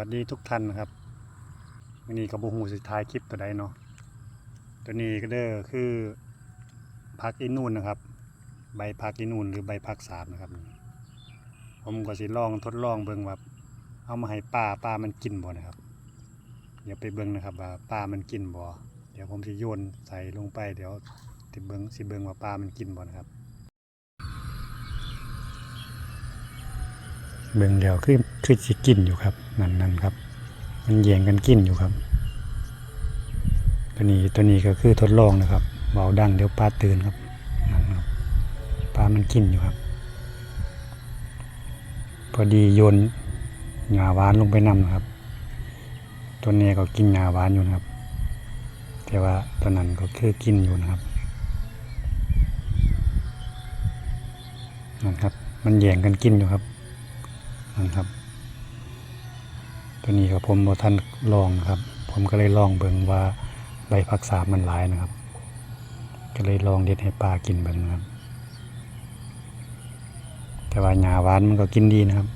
วัสดีทุกท่านนะครับวันนี้กับบูฮูสุดท้ายคลิปตัวใดเนาะตัวนี้ก็เด้อคือพักอินูนนะครับ ใบพักอินูนหรือใบพักสามนะครับ ผมก็สิลองทดลองเบิ่งว่าเอามาให้ป้าป้ามันกินบ่นะครับ เดี๋ยวไปเบิ่งนะครับว่าป้ามันกินบ่เดี๋ยวผมสิโยนใส่ลงไปเดี๋ยวสิเบิ่งสิเบิ่งว่าป้ามันกินบ่นะครับ เบิ่งเดียวคือคือสิกินอยู่ครับนั่นนั่นครับ มันแย่งกันกินอยู่ครับ ตัวนี้ตัวนี้ก็คือทดลองนะครับเบาดังเดี๋ยวปลาตื่นครับนั่นครับปลามันกินอยู่ครับ พอดีโยนหญ้าหวานลงไปนำนะครับ ตัวนี้ก็กินหญ้าหวานอยู่นะครับ แต่ว่าตัวนั้นก็คือกินอยู่นะครับนั่นครับ มันแย่งกันกินอยู่ครับ นะครับ ตัวนี้กับผมบอท่านลองนะครับ ผมก็เลยลองเบิ่งว่าใบผักสาบมันหลายนะครับ ก็เลยลองเด็ดให้ปลากินเบิ่งนะครับ แต่ว่าหญ้าหวานมันก็กินดีนะครับ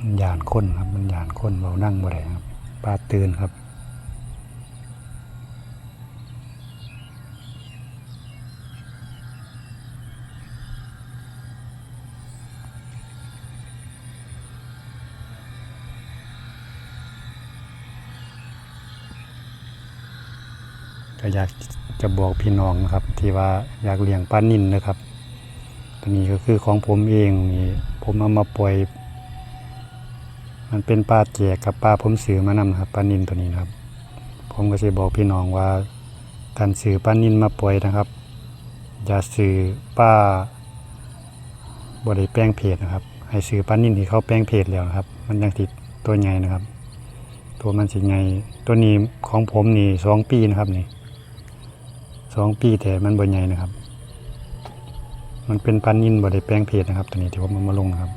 มันหยานข้นครับ มันหยานข้นเบานั่งบ่ได้ครับปลาตื่นครับก็อยากจะบอกพี่น้องนะครับ ที่ว่าอยากเลี้ยงปลานิ่นนะครับตัวนี้ก็คือของผมเองนี่ผมเอามาปล่อย มันเป็นปลาแจกกับปลาผมซื้อมานำครับปลานินตัวนี้นะครับ ผมก็จะบอกพี่น้องว่าการซื้อปลานินมาปล่อยนะครับอย่าซื้อปลาบริแป้งเพจนะครับ ให้ซื้อปลานินที่เขาแป้งเพจแล้วนะครับ มันยังติดตัวใหญ่นะครับ ตัวมันสิใหญ่ตัวนี้ของผมนี่สองปีนะครับนี่สองปีแต่มันบ่ใหญ่นะครับ มันเป็นปลานินบริแป้งเพจนะครับ ตัวนี้ที่ผมมาลงนะครับ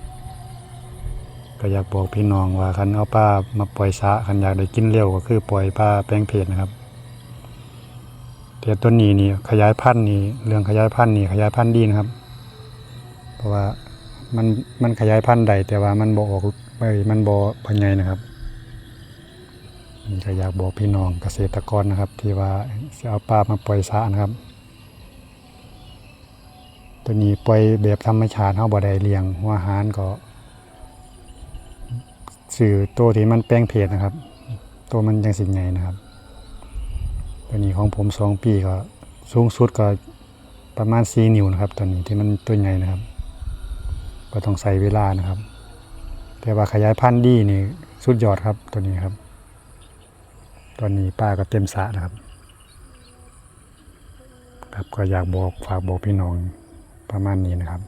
ก็อยากบอกพี่น้องว่าคันเอาปลามาปล่อยสะคันอยากได้กินเร็วก็คือปล่อยปลาแป้งเพจนะครับแต่ต้นนี้นี่ขยายพันธุ์นี่เรื่องขยายพันธุ์นี่ขยายพันธุ์ดีนะครับ เพราะว่ามันมันขยายพันธุ์ได้แต่ว่ามันบ่ออกเอ้ยมันบ่บ่ใหญ่นะครับนี่ก็อยากบอกพี่น้องเกษตรกรนะครับ ที่ว่าสิเอาปลามาปล่อยสะนะครับ ตัวนี้ปล่อยแบบธรรมชาติเฮาบ่ได้เลี้ยงหัวอาหารก็ สื่อตัวที่มันแป้งเพจนะครับ ตัวมันยังสิใหญ่นะครับ ตัวนี้ของผมสองปีก็สูงสุดก็ประมาณสี่นิ้วนะครับตัวนี้ที่มันตัวใหญ่นะครับ ก็ต้องใส่เวลานะครับ แต่ว่าขยายพันธุ์ดีนี่สุดยอดครับตัวนี้ครับ ตอนนี้ป้าก็เต็มสะนะครับ ครับก็อยากบอกฝากบอกพี่น้องประมาณนี้นะครับ